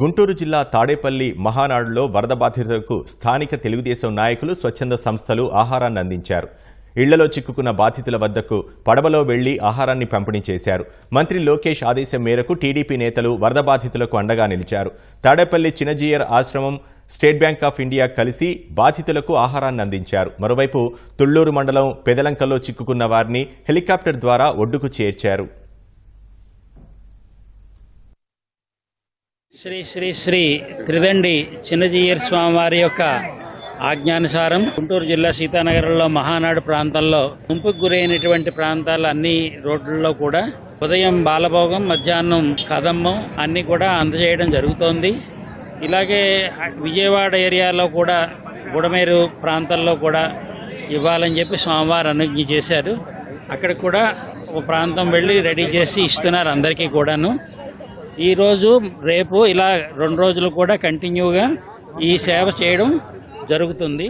గుంటూరు జిల్లా తాడేపల్లి మహానాడులో వరద బాధితులకు స్థానిక తెలుగుదేశం నాయకులు స్వచ్ఛంద సంస్థలు ఆహారాన్ని అందించారు. ఇళ్ళలో చిక్కుకున్న బాధితుల వద్దకు పడవలో వెళ్ళి ఆహారాన్ని పంపిణీ చేశారు. మంత్రి లోకేష్ ఆదేశం మేరకు టీడీపీ నేతలు వరద బాధితులకు అండగా నిలిచారు. తాడేపల్లి చినజీయర్ ఆశ్రమం స్టేట్ బ్యాంక్ ఆఫ్ ఇండియా కలిసి బాధితులకు ఆహారాన్ని అందించారు. మరోవైపు తుళ్ళూరు మండలం పెదలంకలో చిక్కుకున్న వారిని హెలికాప్టర్ ద్వారా ఒడ్డుకు చేర్చారు. శ్రీ శ్రీ శ్రీ త్రిదండి చిన్నజీయర్ స్వామివారి యొక్క ఆజ్ఞానుసారం గుంటూరు జిల్లా సీతానగరంలో మహానాడు ప్రాంతంలో ముంపుకు గురైనటువంటి ప్రాంతాలు అన్ని రోడ్లలో కూడా ఉదయం బాలభోగం మధ్యాహ్నం కదమ్మం అన్ని కూడా అందజేయడం జరుగుతోంది. ఇలాగే విజయవాడ ఏరియాలో కూడా గుడమేరు ప్రాంతాల్లో కూడా ఇవ్వాలని చెప్పి స్వామివారు అనుజ్ఞ చేశారు. అక్కడికి కూడా ఒక ప్రాంతం వెళ్ళి రెడీ చేసి ఇస్తున్నారు అందరికీ కూడాను. ఈరోజు రేపు ఇలా రెండు రోజులు కూడా కంటిన్యూగా ఈ సేవ చేయడం జరుగుతుంది.